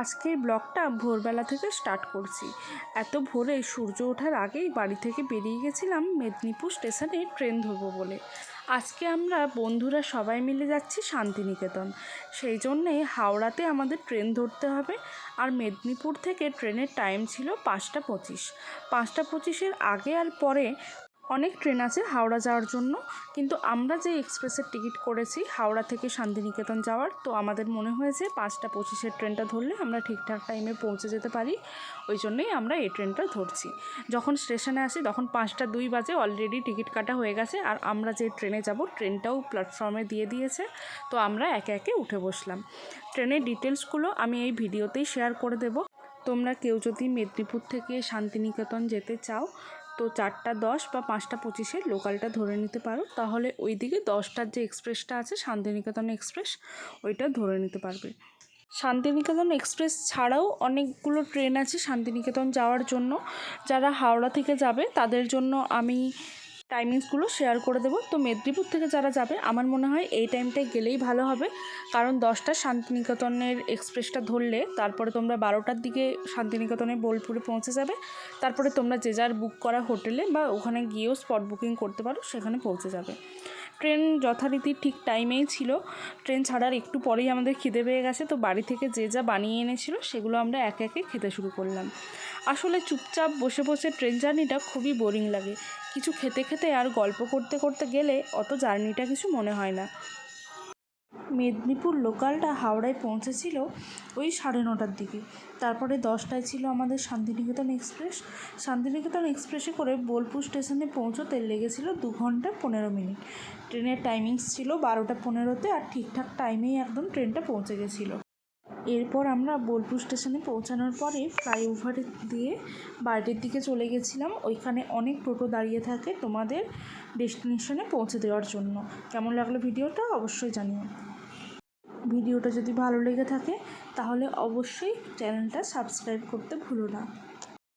আজকের ব্লগটা ভোরবেলা থেকে স্টার্ট করছি। এত ভোরে সূর্য ওঠার আগেই বাড়ি থেকে বেরিয়ে গেছিলাম মেদিনীপুর স্টেশনে ট্রেন ধরবো বলে। আজকে আমরা বন্ধুরা সবাই মিলে যাচ্ছি শান্তিনিকেতন। সেই জন্যে হাওড়াতে আমাদের ট্রেন ধরতে হবে আর মেদিনীপুর থেকে ট্রেনের টাইম ছিল পাঁচটা পঁচিশ। পাঁচটা পঁচিশের আগে আর পরে অনেক ট্রেন আছে হাওড়া যাওয়ার জন্য। কিন্তু আমরা যে এক্সপ্রেসের টিকিট করেছি হাওড়া থেকে শান্তিনিকেতন যাওয়ার, তো আমাদের মনে হয়েছে পাঁচটা পঁচিশের ট্রেনটা ধরলে আমরা ঠিকঠাক টাইমে পৌঁছে যেতে পারি। ওই জন্যই আমরা এই ট্রেনটা ধরছি। যখন স্টেশনে আসি তখন পাঁচটা দুই বাজে অলরেডি টিকিট কাটা হয়ে গেছে। আর আমরা যে ট্রেনে যাব ট্রেনটাও প্ল্যাটফর্মে দিয়ে দিয়েছে। তো আমরা একে একে উঠে বসলাম। ট্রেনের ডিটেলসগুলো আমি এই ভিডিওতেই শেয়ার করে দেবো। তোমরা কেউ যদি মেদিনীপুর থেকে শান্তিনিকেতন যেতে চাও তো চারটা দশ বা পাঁচটা পঁচিশে লোকালটা ধরে নিতে পারো। তাহলে ওই দিকে দশটার যে এক্সপ্রেসটা আছে, শান্তিনিকেতন এক্সপ্রেস ওইটা ধরে নিতে পারবে। শান্তিনিকেতন এক্সপ্রেস ছাড়াও অনেকগুলো ট্রেন আছে শান্তিনিকেতন যাওয়ার জন্য। যারা হাওড়া থেকে যাবে, তাদের জন্য আমি টাইমিংসগুলো শেয়ার করে দেবো। তো মেদিনীপুর থেকে যারা যাবে, আমার মনে হয় এই টাইমটায় গেলেই ভালো হবে। কারণ দশটা শান্তিনিকেতনের এক্সপ্রেসটা ধরলে, তারপরে তোমরা বারোটার দিকে শান্তিনিকেতনে বোলপুরে পৌঁছে যাবে। তারপরে তোমরা যে যার বুক করা হোটেলে বা ওখানে গিয়েও স্পট বুকিং করতে পারো, সেখানে পৌঁছে যাবে। ট্রেন যথারীতি ঠিক টাইমেই ছিল। ট্রেন ছাড়ার একটু পরেই আমাদের খিদে পেয়ে গেছে, তো বাড়ি থেকে যে যা বানিয়ে এনেছিল সেগুলো আমরা একে একে খেতে শুরু করলাম। আসলে চুপচাপ বসে বসে ট্রেন জার্নিটা খুবই বোরিং লাগে। কিছু খেতে খেতে আর গল্প করতে করতে গেলে অত জার্নিটা কিছু মনে হয় না। মেদিনীপুর লোকালটা হাওড়ায় পৌঁছেছিল ওই সাড়ে নটার দিকে। তারপরে দশটায় ছিল আমাদের শান্তিনিকেতন এক্সপ্রেস। শান্তিনিকেতন এক্সপ্রেসে করে বোলপুর স্টেশনে পৌঁছতে লেগেছিল দু ঘণ্টা পনেরো মিনিট। ট্রেনের টাইমিংস ছিল বারোটা পনেরোতে আর ঠিকঠাক টাইমেই একদম ট্রেনটা পৌঁছে গেছিল। এরপর আমরা বোলপুর স্টেশনে পৌঁছানোর পরে ফ্লাইওভার দিয়ে বাইরের দিকে চলে গেছিলাম। ওইখানে অনেক টোটো দাঁড়িয়ে থাকে তোমাদের ডেস্টিনেশনে পৌঁছে দেওয়ার জন্য। কেমন লাগল ভিডিওটা অবশ্যই জানিও। ভিডিওটা যদি ভালো লেগে থাকে তাহলে অবশ্যই চ্যানেলটা সাবস্ক্রাইব করতে ভুলো না।